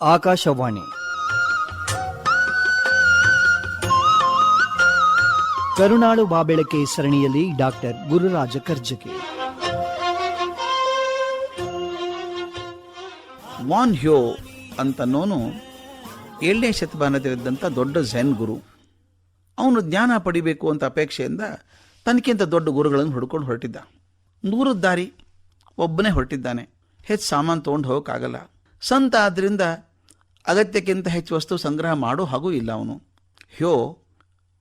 ಆಕಾಶವಾಣಿ. ಕರುಣಾಳು ಬಾಬೆಳಕೆ ಸರಣಿಯಲ್ಲಿ doctor Gururaja Karjagi Wonhyo ಅಂತನೋನು ಏಳನೇ ಶತಮಾನದಲ್ಲಿದ್ದಂಥ ದೊಡ್ಡ ಝೆನ್ ಗುರು. ಅವನು ಜ್ಞಾನ ಪಡಿಬೇಕು ಅಂತ ಅಪೇಕ್ಷೆಯಿಂದ ತನಗಿಂತ ದೊಡ್ಡ ಗುರುಗಳನ್ನು ಹುಡ್ಕೊಂಡು ಹೊರಟಿದ್ದ. ನೂರು ದಾರಿ ಒಬ್ಬನೇ ಹೊರಟಿದ್ದಾನೆ. ಹೆಚ್ಚು ಸಾಮಾನು ತೊಗೊಂಡು ಹೋಗೋಕ್ಕಾಗಲ್ಲ. ಸಂತ ಆದ್ದರಿಂದ ಅಗತ್ಯಕ್ಕಿಂತ ಹೆಚ್ಚು ವಸ್ತು ಸಂಗ್ರಹ ಮಾಡೋ ಹಾಗೂ ಇಲ್ಲ ಅವನು. ಹ್ಯೋ,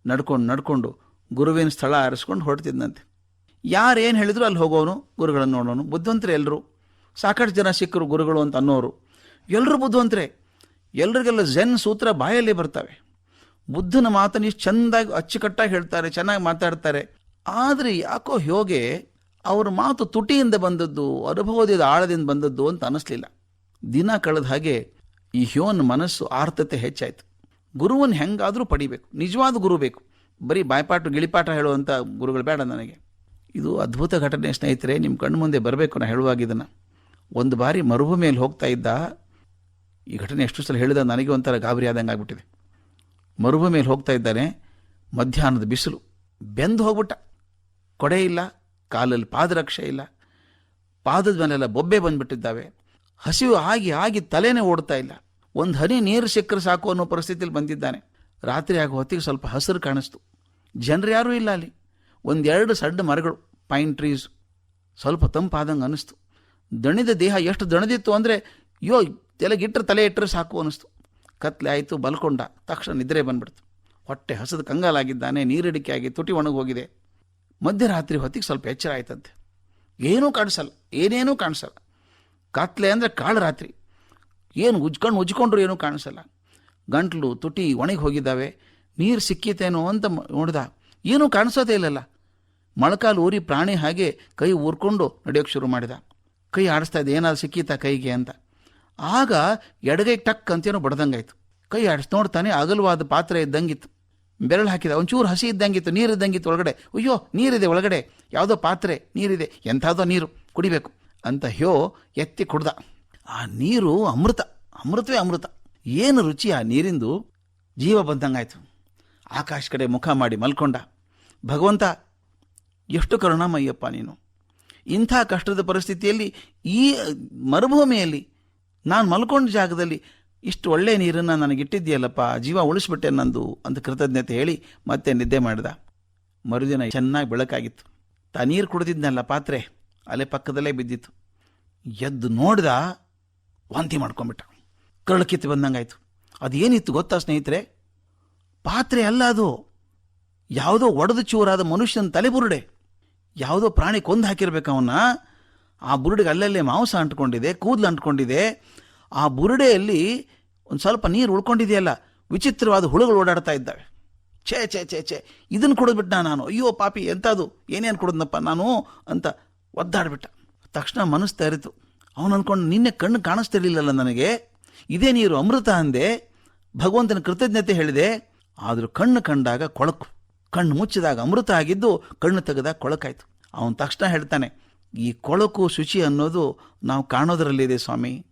ನಡ್ಕೊಂಡು ನಡ್ಕೊಂಡು, ಗುರುವಿನ ಸ್ಥಳ ಆರಿಸ್ಕೊಂಡು ಹೊರಡ್ತಿದ್ದಂತೆ ಯಾರು ಏನು ಹೇಳಿದ್ರು ಅಲ್ಲಿ ಹೋಗೋನು, ಗುರುಗಳನ್ನು ನೋಡೋನು. ಬುದ್ಧಿವಂತರು ಎಲ್ಲರೂ ಸಾಕಷ್ಟು ಜನ ಸಿಕ್ಕರು ಗುರುಗಳು ಅಂತ ಅನ್ನೋರು. ಎಲ್ಲರೂ ಬುದ್ಧಿವಂತರೆ? ಎಲ್ರಿಗೆಲ್ಲ ಝೆನ್ ಸೂತ್ರ ಬಾಯಲ್ಲಿ ಬರ್ತವೆ. ಬುದ್ಧನ ಮಾತನ್ನು ಇಷ್ಟು ಚೆಂದಾಗಿ, ಅಚ್ಚುಕಟ್ಟಾಗಿ ಹೇಳ್ತಾರೆ, ಚೆನ್ನಾಗಿ ಮಾತಾಡ್ತಾರೆ. ಆದರೆ ಯಾಕೋ ಯೋಗೆ ಅವ್ರ ಮಾತು ತುಟಿಯಿಂದ ಬಂದದ್ದು ಅನುಭವದಿಂದ ಆಳದಿಂದ ಬಂದದ್ದು ಅಂತ ಅನ್ನಿಸ್ಲಿಲ್ಲ ದಿನ ಕಳೆದ ಹಾಗೆ ಈ ಹ್ಯೋನ್ ಮನಸ್ಸು ಆರ್ತತೆ ಹೆಚ್ಚಾಯಿತು. ಗುರುವನ್ನು ಹೆಂಗಾದರೂ ಪಡಿಬೇಕು. ನಿಜವಾದ ಗುರು ಬೇಕು. ಬರೀ ಬಾಯ್ಪಾಟು, ಗಿಳಿಪಾಠ ಹೇಳುವಂಥ ಗುರುಗಳು ಬೇಡ ನನಗೆ. ಇದು ಅದ್ಭುತ ಘಟನೆ ಸ್ನೇಹಿತರೆ ನಿಮ್ಮ ಕಣ್ಣು ಮುಂದೆ ಬರಬೇಕು ನಾನು ಹೇಳುವಾಗ ಇದನ್ನು. ಒಂದು ಬಾರಿ ಮರುಭೂಮಿಯಲ್ಲಿ ಹೋಗ್ತಾ ಇದ್ದ, ಈ ಘಟನೆ ಎಷ್ಟು ಸಲ ಹೇಳಿದ ನನಗೆ ಒಂಥರ ಗಾಬರಿ ಆದಂಗೆ ಆಗ್ಬಿಟ್ಟಿದೆ. ಮರುಭೂಮಿಯಲ್ಲಿ ಹೋಗ್ತಾ ಇದ್ದಾನೆ ಮಧ್ಯಾಹ್ನದ ಬಿಸಿಲು. ಬೆಂದು ಹೋಗ್ಬಿಟ್ಟ. ಕೊಡೆ ಇಲ್ಲ, ಕಾಲಲ್ಲಿ ಪಾದರಕ್ಷೆ ಇಲ್ಲ. ಪಾದದ ಮೇಲೆಲ್ಲ ಬೊಬ್ಬೆ ಬಂದುಬಿಟ್ಟಿದ್ದಾವೆ. ಹಸಿವು ಆಗಿ ಆಗಿ ತಲೆನೇ ಓಡ್ತಾ ಇಲ್ಲ. ಒಂದು ಹನಿ ನೀರು ಸಿಕ್ಕರೆ ಸಾಕು ಅನ್ನೋ ಪರಿಸ್ಥಿತಿಯಲ್ಲಿ ಬಂದಿದ್ದಾನೆ. ರಾತ್ರಿ ಆಗೋ ಹೊತ್ತಿಗೆ ಸ್ವಲ್ಪ ಹಸಿರು ಕಾಣಿಸ್ತು. ಜನರು ಯಾರೂ ಇಲ್ಲ ಅಲ್ಲಿ. ಒಂದೆರಡು ಸಣ್ಣ ಮರಗಳು ಪೈನ್ ಟ್ರೀಸ್ ಸ್ವಲ್ಪ ತಂಪಾದಂಗೆ ಅನ್ನಿಸ್ತು. ದಣಿದ ದೇಹ ಎಷ್ಟು ದಣದಿತ್ತು ಅಂದರೆ, ಅಯ್ಯೋ ತಲೆಗಿಟ್ಟರೆ ತಲೆ ಇಟ್ಟರೆ ಸಾಕು ಅನ್ನಿಸ್ತು. ಕತ್ಲೆ ಆಯಿತು, ಬಲ್ಕೊಂಡ. ತಕ್ಷಣ ನಿದ್ರೆ ಬಂದ್ಬಿಡ್ತು. ಹೊಟ್ಟೆ ಹಸದ ಕಂಗಾಲಾಗಿದ್ದಾನೆ, ನೀರಿಡಿಕೆ ಆಗಿ ತುಟಿ ಒಣಗೋಗಿದೆ. ಮಧ್ಯರಾತ್ರಿ ಹೊತ್ತಿಗೆ ಸ್ವಲ್ಪ ಎಚ್ಚರ ಆಯ್ತಂತೆ. ಏನೂ ಕಾಣಿಸಲ್ಲ, ಏನೇನೂ ಕಾಣಿಸಲ್ಲ. ಕತ್ಲೆ ಅಂದರೆ ಕಾಳು ರಾತ್ರಿ. ಏನು ಉಜ್ಕೊಂಡು ಉಜ್ಕೊಂಡ್ರು ಏನೂ ಕಾಣಿಸಲ್ಲ. ಗಂಟ್ಲು, ತುಟಿ, ಒಣಗಿ ಹೋಗಿದ್ದಾವೆ. ನೀರು ಸಿಕ್ಕಿತೇನೋ ಅಂತ ನೋಡಿದ. ಏನೂ ಕಾಣಿಸೋದೇ ಇಲ್ಲಲ್ಲ. ಮೊಳಕಾಲು ಊರಿ ಪ್ರಾಣಿ ಹಾಗೆ ಕೈ ಊರ್ಕೊಂಡು ನಡೆಯೋಕ್ಕೆ ಶುರು ಮಾಡಿದ. ಕೈ ಆಡಿಸ್ತಾ ಇದ್ದ, ಏನಾದ್ರು ಸಿಕ್ಕಿತಾ ಕೈಗೆ ಅಂತ. ಆಗ ಎಡಗೈ ಟಕ್ ಅಂತೇನೋ ಬಡ್ದಂಗಾಯ್ತು. ಕೈ ಆಡಿಸ್ ನೋಡ್ತಾನೆ ಅಗಲವಾದ ಪಾತ್ರೆ ಇದ್ದಂಗಿತ್ತು. ಬೆರಳು ಹಾಕಿದ, ಒಂಚೂರು ಹಸಿ ಇದ್ದಂಗಿತ್ತು, ನೀರು ಇದ್ದಂಗಿತ್ತು ಒಳಗಡೆ. ಅಯ್ಯೋ, ನೀರಿದೆ ಒಳಗಡೆ. ಯಾವುದೋ ಪಾತ್ರೆ, ನೀರಿದೆ. ಎಂಥದೋ ನೀರು ಕುಡಿಬೇಕು ಅಂತ ಹ್ಯೋ ಎತ್ತಿ ಕುಡ್ದ. ಆ ನೀರು ಅಮೃತ, ಅಮೃತವೇ ಅಮೃತ. ಏನು ರುಚಿ ಆ ನೀರಿಂದು? ಜೀವ ಬಂದಂಗಾಯ್ತು. ಆಕಾಶ ಕಡೆ ಮುಖ ಮಾಡಿ ಮಲ್ಕೊಂಡ. ಭಗವಂತ, ಎಷ್ಟು ಕರುಣಾಮಯ್ಯಪ್ಪ ನೀನು. ಇಂಥ ಕಷ್ಟದ ಪರಿಸ್ಥಿತಿಯಲ್ಲಿ ಈ ಮರುಭೂಮಿಯಲ್ಲಿ ನಾನು ಮಲ್ಕೊಂಡ ಜಾಗದಲ್ಲಿ ಇಷ್ಟು ಒಳ್ಳೆಯ ನೀರನ್ನು ನನಗಿಟ್ಟಿದ್ದೀಯಲ್ಲಪ್ಪ, ಜೀವ ಉಳಿಸ್ಬಿಟ್ಟೆ ನಂದು ಅಂತ ಕೃತಜ್ಞತೆ ಹೇಳಿ ಮತ್ತೆ ನಿದ್ದೆ ಮಾಡಿದ. ಮರುದಿನ ಚೆನ್ನಾಗಿ ಬೆಳಕಾಗಿತ್ತು. ತಾ ನೀರು ಕುಡಿದಿದ್ನಲ್ಲ ಪಾತ್ರೆ ಅಲ್ಲೇ ಪಕ್ಕದಲ್ಲೇ ಬಿದ್ದಿತ್ತು. ಎದ್ದು ನೋಡ್ದ ವಾಂತಿ ಮಾಡ್ಕೊಂಬಿಟ್ಟ ಕರಳು ಕಿತ್ತು ಬಂದಂಗಾಯ್ತು. ಅದೇನಿತ್ತು ಗೊತ್ತಾ ಸ್ನೇಹಿತರೆ? ಪಾತ್ರೆ ಅಲ್ಲ ಅದು. ಯಾವುದೋ ಒಡೆದು ಚೂರಾದ ಮನುಷ್ಯನ ತಲೆ ಬುರುಡೆ ಯಾವುದೋ ಪ್ರಾಣಿ ಕೊಂದು ಹಾಕಿರ್ಬೇಕು ಅವನ್ನ. ಆ ಬುರುಡೆಗೆ ಅಲ್ಲಲ್ಲೇ ಮಾಂಸ ಅಂಟ್ಕೊಂಡಿದೆ, ಕೂದಲು ಅಂಟ್ಕೊಂಡಿದೆ. ಆ ಬುರುಡೆಯಲ್ಲಿ ಒಂದು ಸ್ವಲ್ಪ ನೀರು ಉಳ್ಕೊಂಡಿದೆಯಲ್ಲ, ವಿಚಿತ್ರವಾದ ಹುಳುಗಳು ಓಡಾಡ್ತಾ ಇದ್ದಾವೆ. ಛೇ ಛೇ ಛೇ ಛೇ ಇದನ್ನು ಕುಡಿದ್ಬಿಟ್ಟ ನಾನು? ಅಯ್ಯೋ ಪಾಪಿ ಎಂಥದು ಏನೇನು ಕುಡಿದ್ನಪ್ಪ ನಾನು? ಅಂತ ಒದ್ದಾಡ್ಬಿಟ್ಟ. ತಕ್ಷಣ ಮನಸ್ಸು ತೆರಿತು. ಅವನು ಅಂದ್ಕೊಂಡು ನಿನ್ನೆ ಕಣ್ಣು ಕಾಣಿಸ್ತಿರ್ಲಿಲ್ಲಲ್ಲ ನನಗೆ. ಇದೇ ನೀರು ಅಮೃತ ಅಂದೆ. ಭಗವಂತನ ಕೃತಜ್ಞತೆ ಹೇಳಿದೆ. ಆದರೂ ಕಣ್ಣು ಕಂಡಾಗ ಕೊಳಕು. ಕಣ್ಣು ಮುಚ್ಚಿದಾಗ ಅಮೃತ ಆಗಿದ್ದು ಕಣ್ಣು ತೆಗೆದಾಗ ಕೊಳಕಾಯಿತು. ಅವನು ತಕ್ಷಣ ಹೇಳ್ತಾನೆ, ಈ ಕೊಳಕು ಶುಚಿ ಅನ್ನೋದು ನಾವು ಕಾಣೋದರಲ್ಲಿದೆ ಸ್ವಾಮಿ.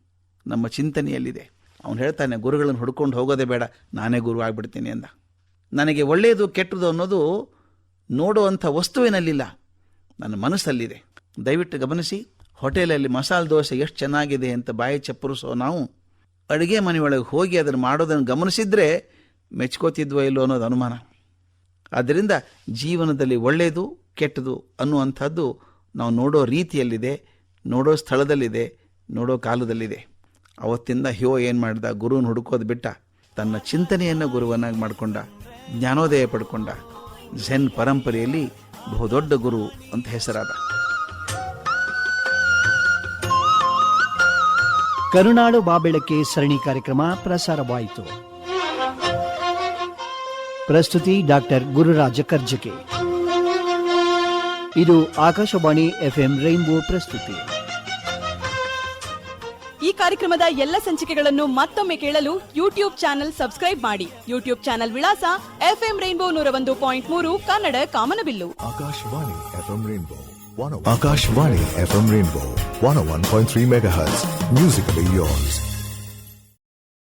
ನಮ್ಮ ಚಿಂತನೆಯಲ್ಲಿದೆ. ಅವನು ಹೇಳ್ತಾನೆ, ಗುರುಗಳನ್ನು ಹುಡ್ಕೊಂಡು ಹೋಗೋದೇ ಬೇಡ. ನಾನೇ ಗುರು ಆಗಿಬಿಡ್ತೀನಿ ಅಂದ. ನನಗೆ ಒಳ್ಳೆಯದು ಕೆಟ್ಟದು ಅನ್ನೋದು ನೋಡುವಂಥ ವಸ್ತುವಿನಲ್ಲಿಲ್ಲ. ನನ್ನ ಮನಸ್ಸಲ್ಲಿದೆ. ದಯವಿಟ್ಟು ಗಮನಿಸಿ. ಹೋಟೆಲಲ್ಲಿ ಮಸಾಲೆ ದೋಸೆ ಎಷ್ಟು ಚೆನ್ನಾಗಿದೆ ಅಂತ ಬಾಯಿ ಚಪ್ಪರಿಸೋ ನಾವು, ಅಡುಗೆ ಮನೆಯೊಳಗೆ ಹೋಗಿ ಅದನ್ನು ಮಾಡೋದನ್ನು ಗಮನಿಸಿದ್ರೆ ಮೆಚ್ಕೋತಿದ್ವೋ ಇಲ್ಲೋ ಅನ್ನೋದು ಅನುಮಾನ. ಆದ್ದರಿಂದ ಜೀವನದಲ್ಲಿ ಒಳ್ಳೆಯದು, ಕೆಟ್ಟದು ಅನ್ನುವಂಥದ್ದು ನಾವು ನೋಡೋ ರೀತಿಯಲ್ಲಿದೆ, ನೋಡೋ ಸ್ಥಳದಲ್ಲಿದೆ, ನೋಡೋ ಕಾಲದಲ್ಲಿದೆ. ಅವತ್ತಿಂದ ಹ್ಯೋ ಏನು ಮಾಡಿದ, ಗುರುವನ್ನು ಹುಡುಕೋದು ಬಿಟ್ಟ, ತನ್ನ ಚಿಂತನೆಯನ್ನು ಗುರುವನ್ನಾಗಿ ಮಾಡಿಕೊಂಡ, ಜ್ಞಾನೋದಯ ಪಡ್ಕೊಂಡ, ಝೆನ್ ಪರಂಪರೆಯಲ್ಲಿ ಬಹುದೊಡ್ಡ ಗುರು ಅಂತ ಹೆಸರಾದ. ಕರುನಾಡು ಬಾಬೆಳಕೆ ಸರಣಿ ಕಾರ್ಯಕ್ರಮ ಪ್ರಸಾರವಾಯಿತು. ಪ್ರಸ್ತುತಿ ಡಾಕ್ಟರ್ ಗುರುರಾಜ ಕರ್ಜಕೆ. ಇದು ಆಕಾಶವಾಣಿ ಎಫ್ಎಂ ರೈನ್ಬೋ ಪ್ರಸ್ತುತಿ. ಈ ಕಾರ್ಯಕ್ರಮದ ಎಲ್ಲ ಸಂಚಿಕೆಗಳನ್ನು ಮತ್ತೊಮ್ಮೆ ಕೇಳಲು ಯೂಟ್ಯೂಬ್ ಚಾನೆಲ್ ಸಬ್ಸ್ಕ್ರೈಬ್ ಮಾಡಿ. ಯೂಟ್ಯೂಬ್ ಚಾನೆಲ್ ವಿಳಾಸ ಎಫ್ಎಂ ರೈನ್ಬೋ ನೂರ ಒಂದು ಪಾಯಿಂಟ್ ಮೂರು ಕನ್ನಡ ಕಾಮನಬಿಲ್ಲು. Akashvani FM Rainbow. 101. Akashvani FM Rainbow. 101.3 MHz. Musically yours.